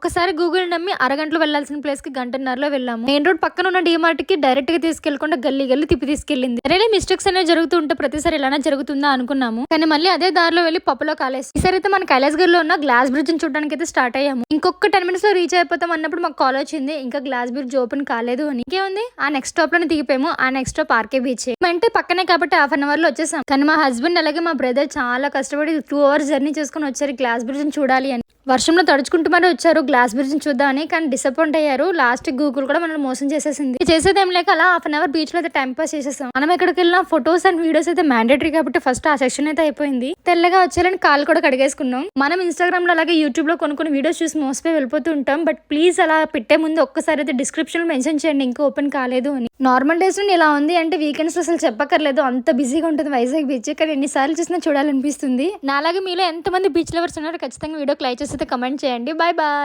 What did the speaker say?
ఒక్కసారి గూగుల్ నమ్మి అరగంటలో వెళ్ళాల్సిన ప్లేస్కి గంటన్నరలో వెళ్ళాము. మెయిన్ రోడ్ పక్కన ఉన్న డిమార్ట్కి డైరెక్ట్గా తీసుకెళ్ళకుండా గల్లీ గల్లీ తిప్పి తీసుకెళ్ళింది. సరే మిస్టేక్స్ అనేవి జరుగుతూ ఉంటే ప్రతిసారి ఇలానే జరుగుతుందా అనుకున్నాము. కానీ మళ్ళీ అదే దారిలో వెళ్ళి పప్పులో కాలేసి ఈసారి అయితే మన కైలాస్ ఉన్న గ్లాస్ బ్రిడ్జ్ చూడడానికి అయితే స్టార్ట్ అయ్యాము. ఇంకొక టెన్ మినిట్స్లో రీచ్ అయిపోతాం అన్నప్పుడు మాకు కాల్ వచ్చింది. ఇంకా గ్లాస్ బ్రిడ్జ్ ఓపెన్ కాలేదు అని. ఇంకేముంది? ఆ నెక్స్ట్ స్టాప్లోనే దిగిపోయాము. ఆ నెక్స్ట్ స్టాప్ ఆర్కే బీచ్. అంటే పక్కనే కాబట్టి హాఫ్ అన్ అవర్లో వచ్చేసాం. కానీ మా హస్బెండ్ అలాగే మా బ్రదర్ చాలా కష్టపడి టూ అవర్స్ జర్నీ చేసుకుని వచ్చారు గ్లాస్ బ్రిడ్జ్ చూడాలి అని. వర్షంలో తడుచుకుంటూ మరి వచ్చారు గ్లాస్ బ్రిడ్జ్ చూద్దామని కానీ డిసప్పాయింట్ అయ్యారు. లాస్ట్ గూగుల్ కూడా మనల్ని మోసం చేసేసింది. చేసేదేం చేసేది ఏం లేక అలా హాఫ్ అన్ అవర్ బీచ్లో అయితే టైం పాస్ చేసేసాం. మనం ఎక్కడికి వెళ్ళినా ఫొటోస్ అండ్ వీడియోస్ అయితే మ్యాండేటరీ కాబట్టి ఫస్ట్ ఆ సెక్షన్ అయితే అయిపోయింది. తెల్లగా వచ్చేయాలని కాలు కూడా కడిగేసుకున్నాం. మనం ఇన్స్టాగ్రామ్లో అలాగే యూట్యూబ్లో కొన్ని కొన్ని వీడియోస్ చూసి మోసపోయి వెళ్ళిపోతూ ఉంటాం. బట్ ప్లీజ్ అలా పెట్టే ముందు ఒక్కసారి అయితే డిస్క్రిప్షన్ మెన్షన్ చేయండి. ఇంకా ఓపెన్ కాలేదు అని. నార్మల్ డేస్ నుండి ఇలా ఉంది అంటే వీకెండ్స్ అసలు చెప్పక్కర్లేదు. అంత బిజీగా ఉంటుంది వైజాగ్ బీచ్ కానీ ఎన్నిసార్లు చూసినా చూడాలనిపిస్తుంది. నాలాగే మీలో ఎంతమంది బీచ్ లవర్స్ ఉన్నారో ఖచ్చితంగా వీడియో క్లై చేసి అయితే కమెంట్ చేయండి. Bye bye